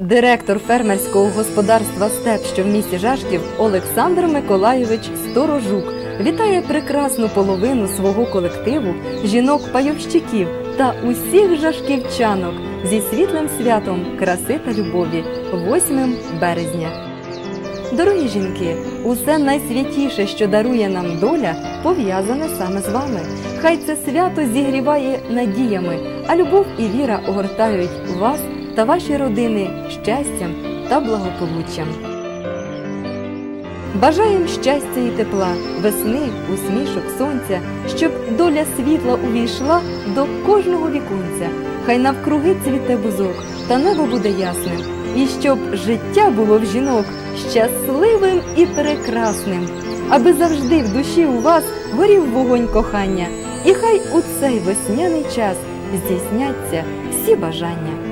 Директор фермерського господарства Степ, що в місті Жашків, Олександр Миколайович Сторожук вітає прекрасну половину свого колективу, жінок-пайовщиків та усіх жашківчанок зі світлим святом краси та любові 8 березня. Дорогі жінки, усе найсвятіше, що дарує нам доля, пов'язане саме з вами. Хай це свято зігріває надіями, а любов і віра огортають вас та ваші родини щастям та благополуччям. Бажаєм щастя і тепла, весни, усмішок, сонця, щоб доля світла увійшла до кожного віконця. Хай навкруги цвіте бузок, та небо буде ясним, і щоб життя було в жінок щасливим і прекрасним, аби завжди в душі у вас горів вогонь кохання, і хай у цей весняний час здійсняться всі бажання.